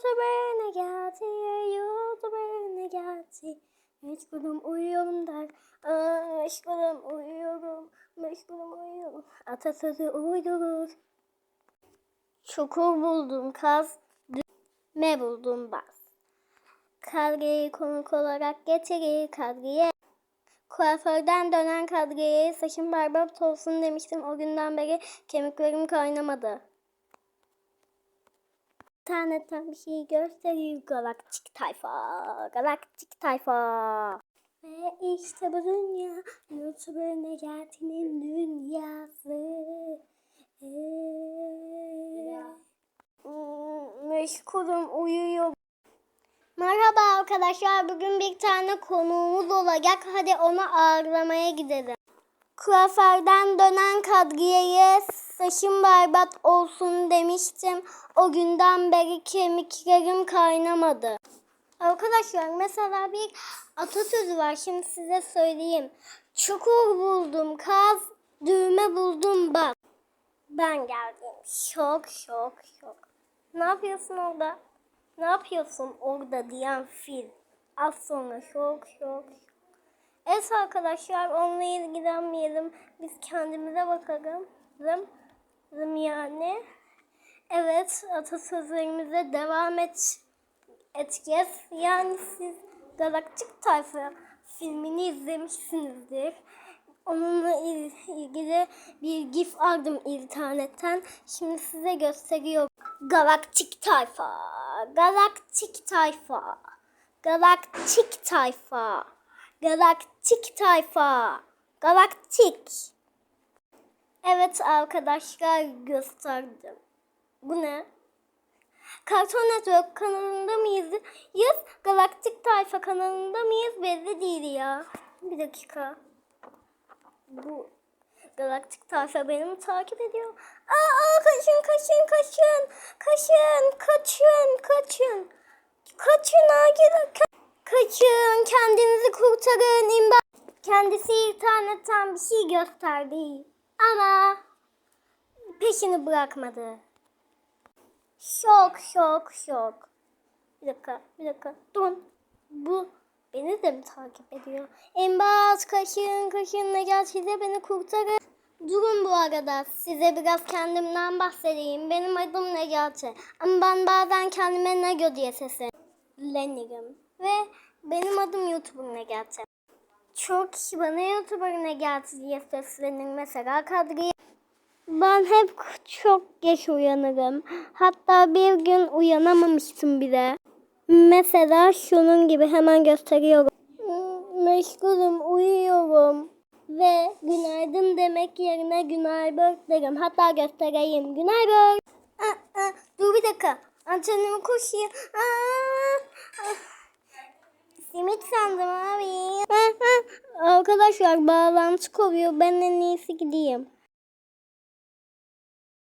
YouTuber ne geldi? YouTuber ne geldi? Meşgulüm uyuyorum der. Aa, meşgulüm uyuyorum. Meşgulüm uyuyorum. Atasözü uydurur. Çukur buldum kaz. Me buldum bas. Kadriye'yi konuk olarak getirir Kadriye. Kuaförden dönen Kadriye'ye saçım berbat olsun demiştim. O günden beri kemiklerim kaynamadı. İnternetten bir şey gösteriyor galaktik tayfa. Galaktik tayfa. Ve işte bu dünya YouTuber Necati'nin dünyası. Ee, uyuyor. Merhaba arkadaşlar. Bugün bir tane konuğumuz olacak. Hadi onu ağırlamaya gidelim. Kuaförden dönen Kadriye'ye saçım berbat olsun demiştim. O günden beri kemiklerim kaynamadı. Arkadaşlar mesela bir atasözü var. Şimdi size söyleyeyim. Çukur buldum kaz, düğme buldum bak. Ben geldim. Şok şok şok. Ne yapıyorsun orada? Ne yapıyorsun orada diyen fil. Az sonra şok şok şok. Evet arkadaşlar onunla ilgilenmeyelim. Biz kendimize bakalım. Zım, zım yani. Evet atasözlerimize devam et, edeceğiz. Yani siz Galaktik Tayfa filmini izlemişsinizdir. Onunla il- ilgili bir gif aldım internetten. Şimdi size gösteriyorum. Galaktik Tayfa. Galaktik Tayfa. Galaktik Tayfa. Galaktik Tayfa. Galaktik. Evet arkadaşlar gösterdim. Bu ne? Cartoon Network kanalında mıyız? Yes, Galaktik Tayfa kanalında mıyız? Belli değil ya. Bir dakika. Bu Galaktik Tayfa beni takip ediyor. Aa, aa kaçın kaçın kaçın. Kaçın kaçın kaçın. Kaçın Agil. Ka- kaçın kendinizi kurtarın. İmba. Kendisi internetten bir şey gösterdi. Ama peşini bırakmadı. Şok şok şok. Bir dakika bir dakika. Dur. Bu beni de mi takip ediyor? Embaz kaşın kaşın Necat size beni kurtarın. Durun bu arada size biraz kendimden bahsedeyim. Benim adım Necati. Ama ben bazen kendime Nego diye seslenirim. Ve benim adım YouTuber Necati. Çok kişi bana YouTuber Necati diye seslenir. Mesela Kadriye ben hep çok geç uyanırım. Hatta bir gün uyanamamıştım bile. Mesela şunun gibi hemen gösteriyorum. Meşgulüm, uyuyorum. Ve günaydın demek yerine günaydın derim. Hatta göstereyim. Günaydın. Aa, aa, dur bir dakika. Antrenörü koşayım. Aa, ah. Simit sandım abi. Arkadaşlar bağlantı kovuyor. Ben en iyisi gideyim.